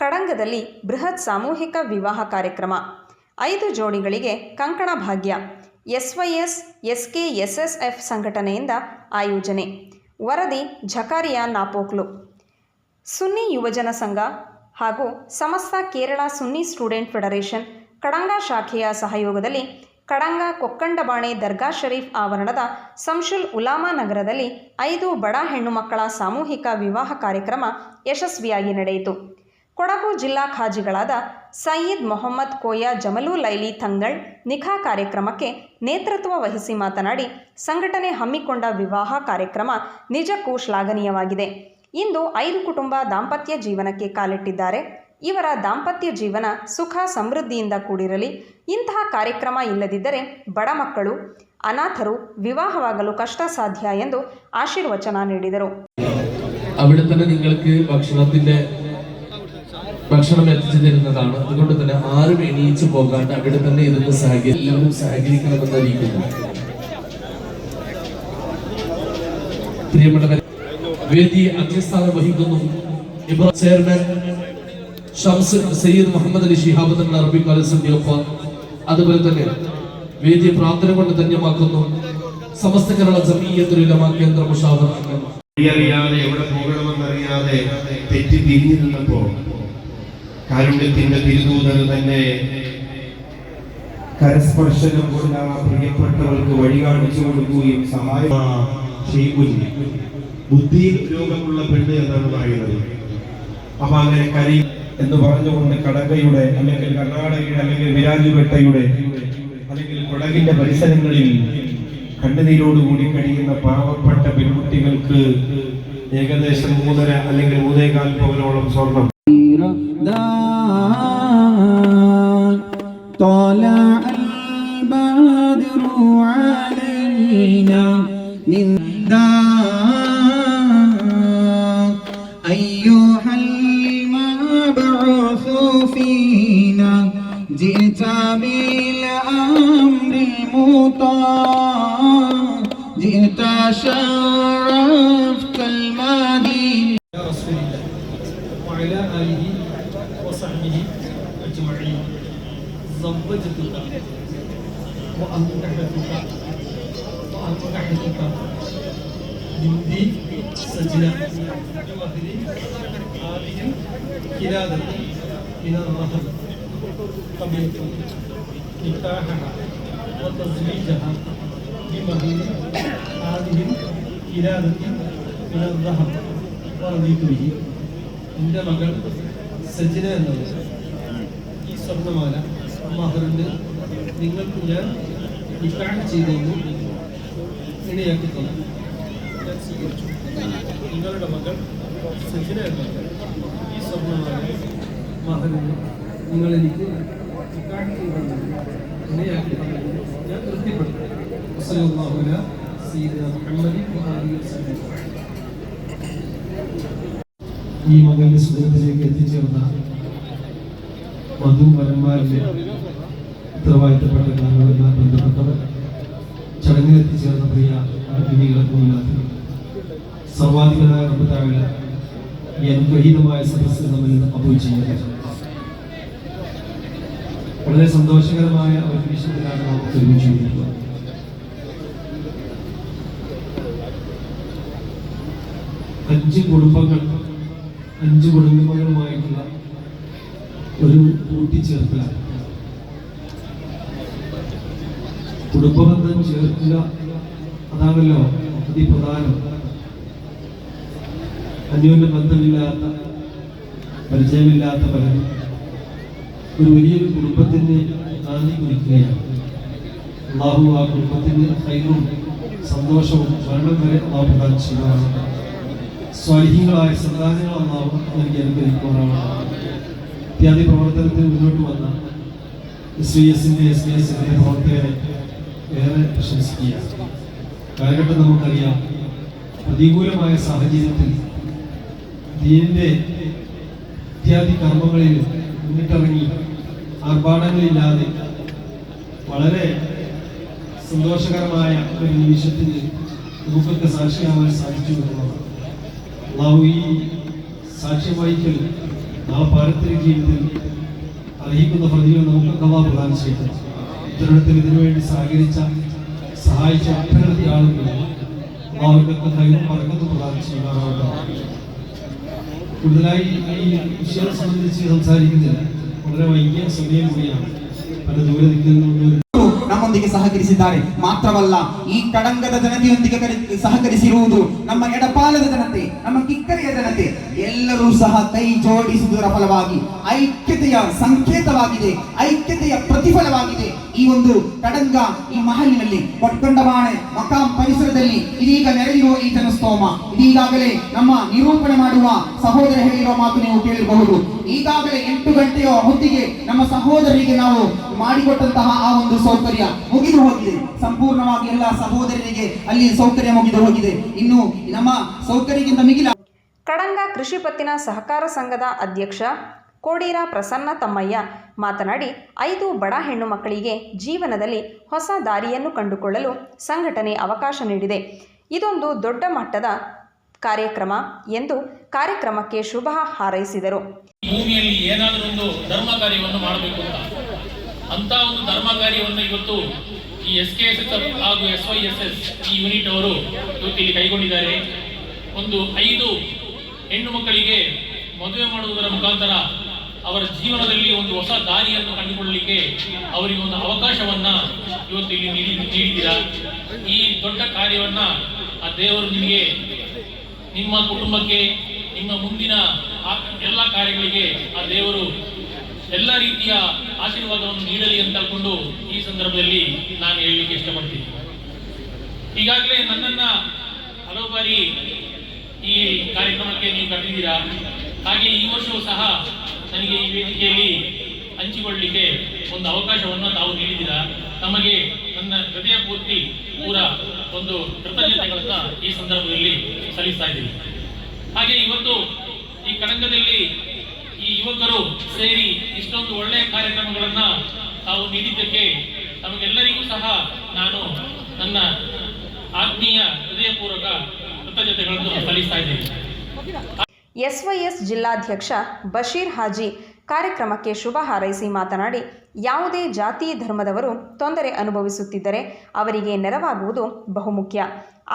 ಕಡಂಗದಲ್ಲಿ ಬೃಹತ್ ಸಾಮೂಹಿಕ ವಿವಾಹ ಕಾರ್ಯಕ್ರಮ. ಐದು ಜೋಡಿಗಳಿಗೆ ಕಂಕಣ ಭಾಗ್ಯ. ಎಸ್ವೈಎಸ್, ಎಸ್ಕೆ, ಎಸ್ಎಸ್ಎಫ್ ಸಂಘಟನೆಯಿಂದ ಆಯೋಜನೆ. ವರದಿ ಝಕಾರಿಯಾ ನಾಪೋಕ್ಲು. ಸುನ್ನಿ ಯುವಜನ ಸಂಘ ಹಾಗೂ ಸಮಸ್ತ ಕೇರಳ ಸುನ್ನಿ ಸ್ಟೂಡೆಂಟ್ ಫೆಡರೇಷನ್ ಕಡಂಗ ಶಾಖೆಯ ಸಹಯೋಗದಲ್ಲಿ ಕಡಂಗ ಕೊಕ್ಕಂಡಬಾಣೆ ದರ್ಗಾ ಶರೀಫ್ ಆವರಣದ ಸಂಶುಲ್ ಉಲಾಮಾ ನಗರದಲ್ಲಿ ಐದು ಬಡ ಹೆಣ್ಣು ಮಕ್ಕಳ ಸಾಮೂಹಿಕ ವಿವಾಹ ಕಾರ್ಯಕ್ರಮ ಯಶಸ್ವಿಯಾಗಿ ನಡೆಯಿತು. ಕೊಡಗು ಜಿಲ್ಲಾ ಖಾಜಿಗಳಾದ ಸಯೀದ್ ಮೊಹಮ್ಮದ್ ಕೋಯಾ ಜಮಲು ಲೈಲಿ ತಂಗಳ್ ನಿಖಾ ಕಾರ್ಯಕ್ರಮಕ್ಕೆ ನೇತೃತ್ವ ವಹಿಸಿ ಮಾತನಾಡಿ, ಸಂಘಟನೆ ಹಮ್ಮಿಕೊಂಡ ವಿವಾಹ ಕಾರ್ಯಕ್ರಮ ನಿಜಕ್ಕೂ ಶ್ಲಾಘನೀಯವಾಗಿದೆ ಇಂದು ಐದು ಕುಟುಂಬ ದಾಂಪತ್ಯ ಜೀವನಕ್ಕೆ ಕಾಲಿಟ್ಟಿದ್ದಾರೆ. ಇವರ ದಾಂಪತ್ಯ ಜೀವನ ಸುಖ ಸಮೃದ್ಧಿಯಿಂದ ಕೂಡಿರಲಿ. ಇಂತಹ ಕಾರ್ಯಕ್ರಮ ಇಲ್ಲದಿದ್ದರೆ ಬಡ ಮಕ್ಕಳು, ಅನಾಥರು ವಿವಾಹವಾಗಲು ಕಷ್ಟ ಸಾಧ್ಯ ಎಂದು ಆಶೀರ್ವಚನ ನೀಡಿದರು. ഭക്ഷണം എത്തിച്ചു തരുന്നതാണ് അതുകൊണ്ട് തന്നെ ആരും എണീച്ചു പോകാണ്ട് അവിടെ തന്നെ ഇരുന്ന് സഹകരി എല്ലാവരും സഹകരിക്കണമെന്നായിരിക്കുന്നു. പ്രിയപ്പെട്ടവരെ വേദി അധ്യസ്ഥാനം വഹിക്കുന്നു ഇബ്രാഹിം ചെയർമാൻ ഷംസ് സയ്യിദ് മുഹമ്മദ് അലി ഷിഹാബുദ്ദീൻ അറബി കോളേജിന്റെ ഒപ്പം. അതുപോലെ തന്നെ വേദി പ്രാർത്ഥന കൊണ്ട് ധന്യമാക്കുന്നു. സമസ്ത കേരള ജമീയത്തുലമ കേന്ദ്ര മുഷാവർ അറിയാതെ എവിടെ പോകണമെന്നറിയാതെ തെറ്റി തിരിഞ്ഞു കാരുണ്യത്തിന്റെ തിരുദൂതന് തന്നെ. കരസ്പർശനം കൊണ്ട് ആ പ്രിയപ്പെട്ടവർക്ക് വഴി കാണിച്ചു കൊടുക്കുകയും സഹായം ചെയ്യുകയും ബുദ്ധിയിൽ രോഗമുള്ള പെണ്ണ് എന്നാണ് പറയുന്നത്. അപ്പൊ അങ്ങനെ കരി എന്ന് പറഞ്ഞുകൊണ്ട് കടകയുടെ അല്ലെങ്കിൽ കർണാടകയുടെ അല്ലെങ്കിൽ വിരാജുപേട്ടയുടെ അല്ലെങ്കിൽ കൊടകിന്റെ പരിസരങ്ങളിൽ കണ്ണുനീരോടുകൂടി കഴിയുന്ന പാവപ്പെട്ട പെൺകുട്ടികൾക്ക് ഏകദേശം മൂന്നര അല്ലെങ്കിൽ മൂന്നേകാൽ പവനോളം സ്വർണം المطاع جئت شرفت المدينة يا رسول الله وعلى آله وصحبه أجمعين. زوجتك وأنكحتك وأنكحتك بنتي سجنة. بمهر هذه كلادة من الرهب قبلت نكاحها. وتزويجها بمهر هذه كلادة من الذهب ورضيت به എൻ്റെ മകൾ സജിന എന്നത് ഈ സ്വർണ്ണമാല മഹറിന് നിങ്ങൾക്ക് ഞാൻ നിക്കാഹ് ചെയ്തെന്ന് ഇണയാക്കി തന്നു ഞാൻ സ്വീകരിച്ചു നിങ്ങളുടെ മകൾ സജിന എന്നത് ഈ സ്വർണ്ണമാല മഹറിന് നിങ്ങൾ എനിക്ക് നിക്കാഹ് ചെയ്തെന്ന് ഇണയാക്കി ഞാൻ തൃപ്തിപ്പെടുന്നു ഈ മകളുടെ സുഖത്തിലേക്ക് എത്തിച്ചേർന്ന വധുവരന്മാരുടെ ഉത്തരവാദിത്തപ്പെട്ട കാര്യങ്ങളുമായി ബന്ധപ്പെട്ടവർ ചടങ്ങിൽ പ്രിയ അഭിനികളൊന്നുമില്ലാത്ത സർവാധിപനായ റബ്ബത്താവിന് ഈ സദസ്സിൽ നമ്മൾ അപൂജ് ചെയ്യുന്നു വളരെ സന്തോഷകരമായ ഒരു നിമിഷത്തിലാണ് നമുക്ക് ഒരുമിച്ചു അഞ്ച് കുടുംബങ്ങൾ അഞ്ച് കുടുംബങ്ങളുമായിട്ടുള്ള ഒരു കൂട്ടിച്ചേർക്കലാണ്. കുടുംബബന്ധം ചേർക്കുക അതാണല്ലോ അതിപ്രധാനം അന്യോന്യ ബന്ധമില്ലാത്ത പരിചയമില്ലാത്ത പലരും ഒരു വലിയ കുടുംബത്തിന് നാന്ദി കുറിക്കുകയാണ് അള്ളാഹു ആ കുടുംബത്തിന് ഹൈറും സന്തോഷവും മരണം വരെ അള്ളാഹു പ്രദാനം ചെയ്യുവാണ് സ്വാഹികളായ സന്താനങ്ങൾ അള്ളാഹു നൽകി അനുഗ്രഹിക്കുവാനാണ് ഇത്യാദി പ്രവർത്തനത്തിൽ മുന്നോട്ട് വന്ന എസ് വി എസിന്റെ എസ് ബി എസിന്റെ പ്രവർത്തകരെ ഏറെ പ്രശംസിക്കുക കാലഘട്ടം നമുക്കറിയാം പ്രതികൂലമായ സാഹചര്യത്തിൽ ദീനിന്റെ ഇത്യാദി മുന്നിട്ടിറങ്ങി ആർഭാടങ്ങളില്ലാതെ വളരെ സന്തോഷകരമായ ഒരു നിമിഷത്തിന് നമുക്കൊക്കെ സാക്ഷിയാവാൻ സാധിച്ചു എന്നുള്ളതാണ്. അള്ളാഹു ഈ സാക്ഷ്യം വഹിക്കൽ നാം പാരമ്പര്യ ജീവിതത്തിൽ അർഹിക്കുന്ന പ്രതികൾ നമുക്ക് കവാ പ്രദാനം ചെയ്തു ഇത്തരത്തിൽ ഇതിനുവേണ്ടി സഹകരിച്ച സഹായിച്ച ഒട്ടനവധി ആളുകൾ അവർക്കൊക്കെ കൈവും പറക്കത്ത് പ്രദാനം ചെയ്യുമാറാവുന്നതാണ് കൂടുതലായി ഈ വിഷയം സംബന്ധിച്ച് സംസാരിക്കുന്നില്ല വളരെ വൈകിയ സമയം കൂടിയാണ് പല ദൂരെ നിൽക്കുന്നതുകൊണ്ട് ನಮ್ಮೊಂದಿಗೆ ಸಹಕರಿಸಿದ್ದಾರೆ. ಮಾತ್ರವಲ್ಲ, ಈ ಕಡಂಗದ ಜನತೆಯೊಂದಿಗೆ ಕರೆ- ಸಹಕರಿಸಿರುವುದು ನಮ್ಮ ಎಡಪಾಲದ ಜನತೆ, ನಮ್ಮ ಕಿಕ್ಕರೆಯ ಜನತೆ. ಎಲ್ಲರೂ ಸಹ ಕೈ ಜೋಡಿಸುವುದರ ಫಲವಾಗಿ, ಐಕ್ಯತೆಯ ಸಂಕೇತವಾಗಿದೆ, ಐಕ್ಯತೆಯ ಪ್ರತಿಫಲವಾಗಿದೆ. ಈ ಒಂದು ಕಡಂಗ ಈ ಮಹಲಿನಲ್ಲಿ ಕೊಟ್ಕೊಂಡವಾಣೆ ಮಕಾಂ ಪರಿಸರದಲ್ಲಿ ಇದೀಗ ನೆರೆಯುವ ಈ ಜನಸ್ತೋಮ. ಇದೀಗಾಗಲೇ ನಮ್ಮ ನಿರೂಪಣೆ ಮಾಡುವ ಸಹೋದರ ಹೇಳಿರುವ ಮಾತು ನೀವು ಕೇಳಿರಬಹುದು. ಈಗಾಗಲೇ ಎಂಟು ಗಂಟೆಯ ಹೊತ್ತಿಗೆ ನಮ್ಮ ಸಹೋದರಿಗೆ ನಾವು ಮಾಡಿಕೊಟ್ಟಂತಹ ಆ ಒಂದು ಸೌಕರ್ಯ ಮುಗಿದು ಹೋಗಿದೆ. ಸಂಪೂರ್ಣವಾಗಿ ಎಲ್ಲ ಸಹೋದರರಿಗೆ ಅಲ್ಲಿ ಸೌಕರ್ಯ ಮುಗಿದು ಹೋಗಿದೆ. ಇನ್ನು ನಮ್ಮ ಸೌಕರ್ಯಕ್ಕಿಂತ ಮಿಗಿಲ ಕಡಂಗ ಕೃಷಿ ಪತ್ತಿನ ಸಹಕಾರ ಸಂಘದ ಅಧ್ಯಕ್ಷ ಕೋಡೀರ ಪ್ರಸನ್ನ ತಮ್ಮಯ್ಯ ಮಾತನಾಡಿ ಐದು ಬಡ ಹೆಣ್ಣು ಮಕ್ಕಳಿಗೆ ಜೀವನದಲ್ಲಿ ಹೊಸ ದಾರಿಯನ್ನು ಕಂಡುಕೊಳ್ಳಲು ಸಂಘಟನೆ ಅವಕಾಶ ನೀಡಿದೆ. ಇದೊಂದು ದೊಡ್ಡ ಮಟ್ಟದ ಕಾರ್ಯಕ್ರಮ ಎಂದು ಕಾರ್ಯಕ್ರಮಕ್ಕೆ ಶುಭ ಹಾರೈಸಿದರು. ಭೂಮಿಯಲ್ಲಿ ಏನಾದರೂ ಒಂದು ಧರ್ಮ ಕಾರ್ಯವನ್ನು ಮಾಡಬೇಕು ಅಂತ. ಅಂತ ಒಂದು ಧರ್ಮ ಕಾರ್ಯವನ್ನು ಇವತ್ತು ಈ ಎಸ್ ಕೆ ಎಸ್ ಎಸ್ ಹಾಗೂ ಎಸ್ ವೈ ಎಸ್ ಎಸ್ ಈ ಯೂನಿಟ್ ಅವರು ಇವತ್ತು ಇಲ್ಲಿ ಕೈಗೊಂಡಿದ್ದಾರೆ. ಒಂದು ಐದು ಹೆಣ್ಣು ಮಕ್ಕಳಿಗೆ ಮದುವೆ ಮಾಡುವುದರ ಮುಖಾಂತರ ಅವರ ಜೀವನದಲ್ಲಿ ಒಂದು ಹೊಸ ದಾರಿಯನ್ನು ಕಂಡುಕೊಳ್ಳಲಿಕ್ಕೆ ಅವರಿಗೆ ಒಂದು ಅವಕಾಶವನ್ನ ಇವತ್ತು ಇಲ್ಲಿ ನೀಡಿ ನೀಡಿದ್ದೀರಾ? ಈ ದೊಡ್ಡ ಕಾರ್ಯವನ್ನ ಆ ದೇವರು ನಿಮಗೆ ನಿಮ್ಮ ಕುಟುಂಬಕ್ಕೆ, ನಿಮ್ಮ ಮುಂದಿನ ಎಲ್ಲ ಕಾರ್ಯಗಳಿಗೆ ಆ ದೇವರು ಎಲ್ಲ ರೀತಿಯ ಆಶೀರ್ವಾದವನ್ನು ನೀಡಲಿ ಅಂತ ಅನ್ಕೊಂಡು ಈ ಸಂದರ್ಭದಲ್ಲಿ ನಾನು ಹೇಳಲಿಕ್ಕೆ ಇಷ್ಟಪಡ್ತೀನಿ. ಈಗಾಗಲೇ ನನ್ನನ್ನ ಹಲವು ಬಾರಿ ಈ ಕಾರ್ಯಕ್ರಮಕ್ಕೆ ನೀವು ಕರೆದಿದ್ದೀರಾ? ಹಾಗೆ ಈ ವರ್ಷವೂ ಸಹ ನನಗೆ ಈ ವೇದಿಕೆಯಲ್ಲಿ ಹಂಚಿಕೊಳ್ಳಲಿಕ್ಕೆ ಒಂದು ಅವಕಾಶವನ್ನು ತಾವು ನೀಡಿದ್ದೀರಾ? ತಮಗೆ ನನ್ನ ಹೃದಯ ಪೂರ್ತಿ ಪೂರ ಒಂದು ಕೃತಜ್ಞತೆಗಳನ್ನ ಈ ಸಂದರ್ಭದಲ್ಲಿ ಸಲ್ಲಿಸ್ತಾ ಇದ್ದೀನಿ. ಹಾಗೆ ಇವತ್ತು ಈ ಕಳಂಗದಲ್ಲಿ ಈ ಯುವಕರು ಸೇರಿ ಇಷ್ಟೊಂದು ಒಳ್ಳೆಯ ಕಾರ್ಯಕ್ರಮಗಳನ್ನ ತಾವು ನೀಡಿದ್ದಕ್ಕೆ ತಮಗೆಲ್ಲರಿಗೂ ಸಹ ನಾನು ನನ್ನ ಆತ್ಮೀಯ ಹೃದಯಪೂರ್ವಕ ಕೃತಜ್ಞತೆಗಳನ್ನು ಸಲ್ಲಿಸ್ತಾ ಇದ್ದೇನೆ. ಎಸ್ವೈಎಸ್ ಜಿಲ್ಲಾಧ್ಯಕ್ಷ ಬಶೀರ್ ಹಾಜಿ ಕಾರ್ಯಕ್ರಮಕ್ಕೆ ಶುಭ ಹಾರೈಸಿ ಮಾತನಾಡಿ, ಯಾವುದೇ ಜಾತಿ ಧರ್ಮದವರು ತೊಂದರೆ ಅನುಭವಿಸುತ್ತಿದ್ದರೆ ಅವರಿಗೆ ನೆರವಾಗುವುದು ಬಹುಮುಖ್ಯ.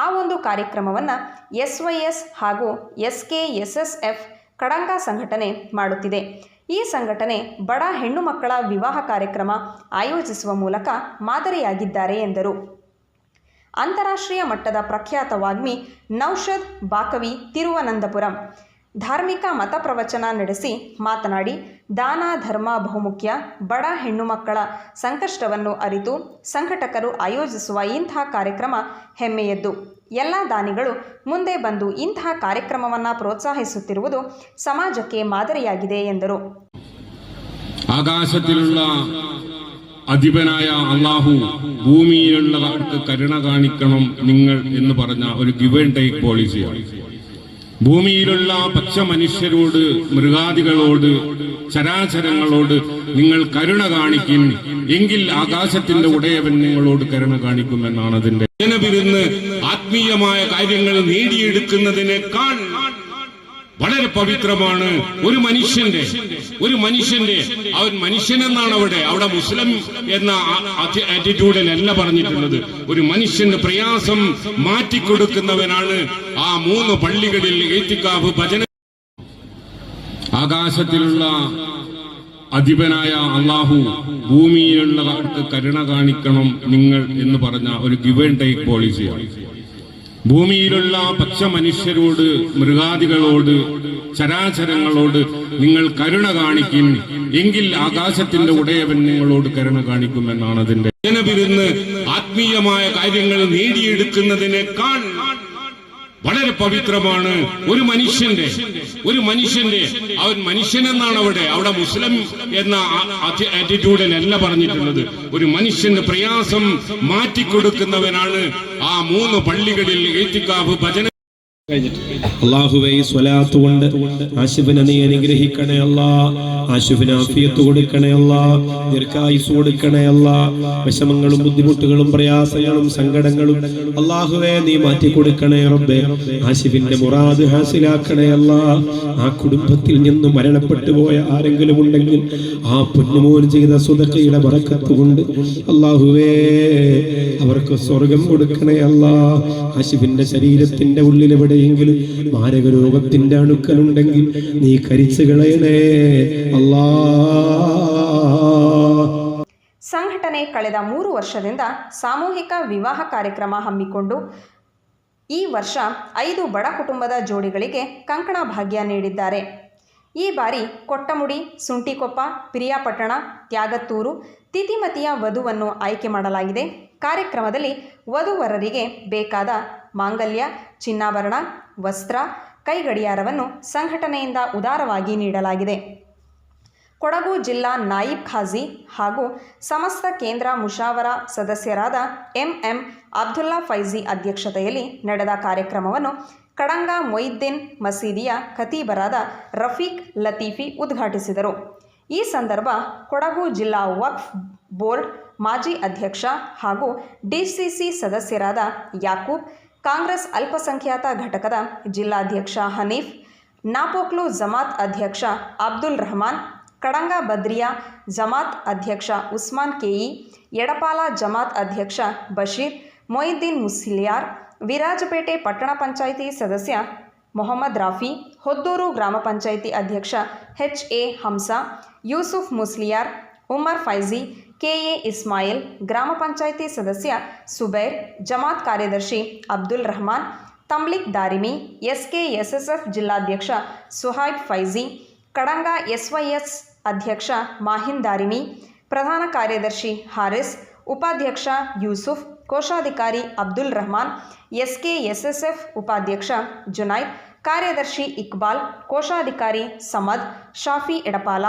ಆ ಒಂದು ಕಾರ್ಯಕ್ರಮವನ್ನು ಎಸ್ವೈಎಸ್ ಹಾಗೂ S K S S F Kadanga ಸಂಘಟನೆ ಮಾಡುತ್ತಿದೆ. ಈ ಸಂಘಟನೆ ಬಡ ಹೆಣ್ಣು ಮಕ್ಕಳ ವಿವಾಹ ಕಾರ್ಯಕ್ರಮ ಆಯೋಜಿಸುವ ಮೂಲಕ ಮಾದರಿಯಾಗಿದ್ದಾರೆ ಎಂದರು. ಅಂತಾರಾಷ್ಟ್ರೀಯ ಮಟ್ಟದ ಪ್ರಖ್ಯಾತ ವಾಗ್ಮಿ ನೌಷದ್ ಬಾಕವಿ ತಿರುವನಂತಪುರಂ ಧಾರ್ಮಿಕ ಮತ ಪ್ರವಚನ ನಡೆಸಿ ಮಾತನಾಡಿ, ದಾನ, ಧರ್ಮ, ಬಹುಮುಖ್ಯ, ಬಡ ಹೆಣ್ಣು ಮಕ್ಕಳ ಸಂಕಷ್ಟವನ್ನು ಅರಿತು ಸಂಘಟಕರು ಆಯೋಜಿಸುವ ಇಂಥ ಕಾರ್ಯಕ್ರಮ ಹೆಮ್ಮೆಯದ್ದು. ಎಲ್ಲ ದಾನಿಗಳು ಮುಂದೆ ಬಂದು ಇಂತಹ ಕಾರ್ಯಕ್ರಮವನ್ನು ಪ್ರೋತ್ಸಾಹಿಸುತ್ತಿರುವುದು ಸಮಾಜಕ್ಕೆ ಮಾದರಿಯಾಗಿದೆ ಎಂದರು ആകാശത്തിലുള്ള അധിപനായ അള്ളാഹു ഭൂമിയിലുള്ളവർക്ക് കരുണ കാണിക്കണം നിങ്ങൾ എന്ന് പറഞ്ഞ ഒരു ഗിവ് ആൻഡ് ടേക്ക് പോളിസിയാണ് ഭൂമിയിലുള്ള പച്ച മനുഷ്യരോട് മൃഗാദികളോട് ചരാചരങ്ങളോട് നിങ്ങൾ കരുണ കാണിക്കും. എങ്കിൽ ആകാശത്തിന്റെ ഉടയവൻ നിങ്ങളോട് കരുണ കാണിക്കുമെന്നാണ് അതിന്റെ ആത്മീയമായ കാര്യങ്ങൾ നേടിയെടുക്കുന്നതിനേക്കാൾ വളരെ പവിത്രമാണ് ഒരു മനുഷ്യന്റെ ഒരു മനുഷ്യന്റെ അവൻ മനുഷ്യനെന്നാണ് അവിടെ അവിടെ മുസ്ലിം എന്ന ആറ്റിറ്റ്യൂഡിലല്ല പറഞ്ഞിട്ടുള്ളത്. ഒരു മനുഷ്യന്റെ പ്രയാസം മാറ്റിക്കൊടുക്കുന്നവനാണ് ആ മൂന്ന് പള്ളികളിൽ ഏത്തിക്കാവ് ഭജന ആകാശത്തിലുള്ള അധിപനായ അള്ളാഹു ഭൂമിയിലുള്ളവർക്ക് കരുണ കാണിക്കണം നിങ്ങൾ എന്ന് പറഞ്ഞ ഒരു ഗിവ് ആൻഡ് ടേക്ക് പോളിസിയാണ് ഭൂമിയിലുള്ള പച്ച മനുഷ്യരോട് മൃഗാദികളോട് ചരാചരങ്ങളോട് നിങ്ങൾ കരുണ കാണിക്കും. എങ്കിൽ ആകാശത്തിന്റെ ഉടയവൻ നിങ്ങളോട് കരുണ കാണിക്കുമെന്നാണ് അതിന്റെ ആത്മീയമായ കാര്യങ്ങൾ നേടിയെടുക്കുന്നതിനേക്കാൾ വളരെ പവിത്രമാണ് ഒരു മനുഷ്യന്റെ ഒരു മനുഷ്യന്റെ അവൻ മനുഷ്യൻ എന്നാണ് അവിടെ അവിടെ മുസ്ലിം എന്ന ആറ്റിറ്റ്യൂഡിലല്ല പറഞ്ഞിട്ടുള്ളത്. ഒരു മനുഷ്യന്റെ പ്രയാസം മാറ്റിക്കൊടുക്കുന്നവനാണ് ആ മൂന്ന് പള്ളികളിൽ ഏറ്റിക്കാവ് ഭജന അള്ളാഹുവെ കൊണ്ട് അനുഗ്രഹിക്കണേ ആഫിയത്ത് കൊടുക്കണേ കൊടുക്കണേ വിഷമങ്ങളും ബുദ്ധിമുട്ടുകളും പ്രയാസങ്ങളും സങ്കടങ്ങളും അള്ളാഹുവെ നീ മാറ്റി കൊടുക്കണേ റബ്ബേ. ആശുഫിന്റെ മുറാദ് ഹാസിലാക്കണേ അല്ലാ. ആ കുടുംബത്തിൽ നിന്ന് മരണപ്പെട്ടു പോയ ആരെങ്കിലും ഉണ്ടെങ്കിൽ ആ പൊന്നുമോൻ ചെയ്ത സുതക്കയുടെ വറക്കത്ത് കൊണ്ട് അള്ളാഹുവേ അവർക്ക് സ്വർഗം കൊടുക്കണേ അല്ലാ. ആശിഫിന്റെ ശരീരത്തിന്റെ ഉള്ളിൽ എവിടെയെങ്കിലും മാരക രോഗത്തിന്റെ അണുക്കളുണ്ടെങ്കിൽ നീ കരിച്ചു കളയണേ അല്ലാ ಸಂಘಟನೆ ಕಳೆದ ಮೂರು ವರ್ಷದಿಂದ ಸಾಮೂಹಿಕ ವಿವಾಹ ಕಾರ್ಯಕ್ರಮ ಹಮ್ಮಿಕೊಂಡು ಈ ವರ್ಷ ಐದು ಬಡ ಕುಟುಂಬದ ಜೋಡಿಗಳಿಗೆ ಕಂಕಣ ಭಾಗ್ಯ ನೀಡಿದ್ದಾರೆ ಈ ಬಾರಿ ಕೊಟ್ಟಮುಡಿ ಸುಂಟಿಕೊಪ್ಪ ಪಿರಿಯಾಪಟ್ಟಣ ತ್ಯಾಗತ್ತೂರು ತಿತಿಮತಿಯ ವಧುವನ್ನು ಆಯ್ಕೆ ಮಾಡಲಾಗಿದೆ ಕಾರ್ಯಕ್ರಮದಲ್ಲಿ ವಧುವರರಿಗೆ ಬೇಕಾದ ಮಾಂಗಲ್ಯ, ಚಿನ್ನಾಭರಣ, ವಸ್ತ್ರ, ಕೈಗಡಿಯಾರವನ್ನು ಸಂಘಟನೆಯಿಂದ ಉದಾರವಾಗಿ ನೀಡಲಾಗಿದೆ. ಕೊಡಗು ಜಿಲ್ಲಾ ನಾಯಿಬ್ ಖಾಜಿ ಹಾಗೂ ಸಮಸ್ತ ಕೇಂದ್ರ ಮುಷಾವರ ಸದಸ್ಯರಾದ ಎಂಎಂ ಅಬ್ದುಲ್ಲಾ ಫೈಜಿ ಅಧ್ಯಕ್ಷತೆಯಲ್ಲಿ ನಡೆದ ಕಾರ್ಯಕ್ರಮವನ್ನು ಕಡಂಗ ಮೊಯಿದ್ದೀನ್ ಮಸೀದಿಯ ಖತೀಬರಾದ ರಫೀಕ್ ಲತೀಫಿ ಉದ್ಘಾಟಿಸಿದರು. ಈ ಸಂದರ್ಭ ಕೊಡಗು ಜಿಲ್ಲಾ ವಕ್ಫ್ ಬೋರ್ಡ್ ಮಾಜಿ ಅಧ್ಯಕ್ಷ ಹಾಗೂ ಡಿಸಿಸಿ ಸದಸ್ಯರಾದ ಯಾಕೂಬ್ ಕಾಂಗ್ರೆಸ್ ಅಲ್ಪಸಂಖ್ಯಾತ ಘಟಕದ ಜಿಲ್ಲಾಧ್ಯಕ್ಷ ಹನೀಫ್ ನಾಪೋಕ್ಲು ಜಮಾತ್ ಅಧ್ಯಕ್ಷ ಅಬ್ದುಲ್ ರಹಮಾನ್ ಕಡಂಗ ಬದ್ರಿಯಾ ಜಮಾತ್ ಅಧ್ಯಕ್ಷ ಉಸ್ಮಾನ್ ಕೆಯಿ ಎಡಪಾಲ ಜಮಾತ್ ಅಧ್ಯಕ್ಷ ಬಶೀರ್ ಮೊಯಿದ್ದೀನ್ ಮುಸ್ಲಿಯಾರ್ ವಿರಾಜಪೇಟೆ ಪಟ್ಟಣ ಪಂಚಾಯಿತಿ ಸದಸ್ಯ ಮೊಹಮ್ಮದ್ ರಾಫಿ ಹೊದ್ದೂರು ಗ್ರಾಮ ಪಂಚಾಯಿತಿ ಅಧ್ಯಕ್ಷ H A Hamsa Yusuf Musliyar Umar Faizy K A Ismail ಗ್ರಾಮ ಪಂಚಾಯಿತಿ ಸದಸ್ಯ ಸುಬೈರ್ ಜಮಾತ್ ಕಾರ್ಯದರ್ಶಿ ಅಬ್ದುಲ್ ರಹಮಾನ್ ತಮ್ಲಿಕ್ ದಾರಿಮಿ ಎಸ್ಕೆಎಸ್ಎಸ್ಎಫ್ ಜಿಲ್ಲಾಧ್ಯಕ್ಷ ಸುಹೈಬ್ ಫೈಜಿ ಕಡಂಗ ಎಸ್ವೈಎಸ್ ಅಧ್ಯಕ್ಷ ಮಾಹಿನ್ ದಾರಿಮಿ ಪ್ರಧಾನ ಕಾರ್ಯದರ್ಶಿ ಹಾರಿಸ್ ಉಪಾಧ್ಯಕ್ಷ ಯೂಸುಫ್ ಕೋಶಾಧಿಕಾರಿ ಅಬ್ದುಲ್ ರಹಮಾನ್ ಎಸ್ಕೆಎಸ್ಎಸ್ಎಫ್ ಉಪಾಧ್ಯಕ್ಷ ಜುನೈದ್ ಕಾರ್ಯದರ್ಶಿ ಇಕ್ಬಾಲ್ ಕೋಶಾಧಿಕಾರಿ ಸಮದ್ ಶಾಫಿ ಎಡಪಾಲ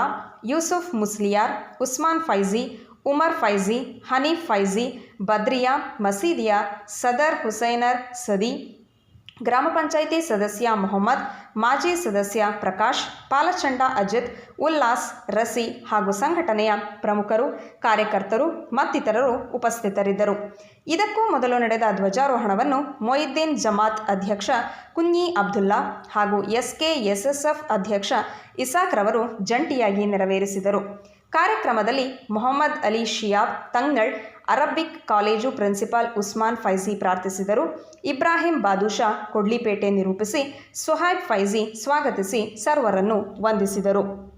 ಯೂಸುಫ್ ಮುಸ್ಲಿಯಾರ್ ಉಸ್ಮಾನ್ ಫೈಜಿ ಉಮರ್ ಫೈಜಿ, ಹನೀಫ್ ಫೈಜಿ, ಬದ್ರಿಯಾ, ಮಸೀದಿಯ ಸದರ್ ಹುಸೈನರ್ ಸದಿ, ಗ್ರಾಮ ಪಂಚಾಯಿತಿ ಸದಸ್ಯ ಮೊಹಮ್ಮದ್, ಮಾಜಿ ಸದಸ್ಯ ಪ್ರಕಾಶ್, ಪಾಲಚಂಡ ಅಜಿತ್, ಉಲ್ಲಾಸ್, ರಸಿ ಹಾಗೂ ಸಂಘಟನೆಯ ಪ್ರಮುಖರು, ಕಾರ್ಯಕರ್ತರು ಮತ್ತಿತರರು ಉಪಸ್ಥಿತರಿದ್ದರು. ಇದಕ್ಕೂ ಮೊದಲು ನಡೆದ ಧ್ವಜಾರೋಹಣವನ್ನು ಮೊಯಿದ್ದೀನ್ ಜಮಾತ್ ಅಧ್ಯಕ್ಷ ಕುನ್ಯಿ ಅಬ್ದುಲ್ಲಾ ಹಾಗೂ ಎಸ್ಕೆಎಸ್ಎಸ್ಎಫ್ ಅಧ್ಯಕ್ಷ ಇಸಾಕ್ ರವರು ಜಂಟಿಯಾಗಿ ನೆರವೇರಿಸಿದರು. ಕಾರ್ಯಕ್ರಮದಲ್ಲಿ Mohammed Ali Shihab Thangal Arabic college principal Usman Faizi ಪ್ರಾರ್ಥಿಸಿದರು. ಇಬ್ರಾಹಿಂ ಬಾದುಷಾ ಕೊಡ್ಲಿಪೇಟೆ ನಿರೂಪಿಸಿ, ಸುಹೈಬ್ ಫೈಜಿ ಸ್ವಾಗತಿಸಿ ಸರ್ವರನ್ನು ವಂದಿಸಿದರು.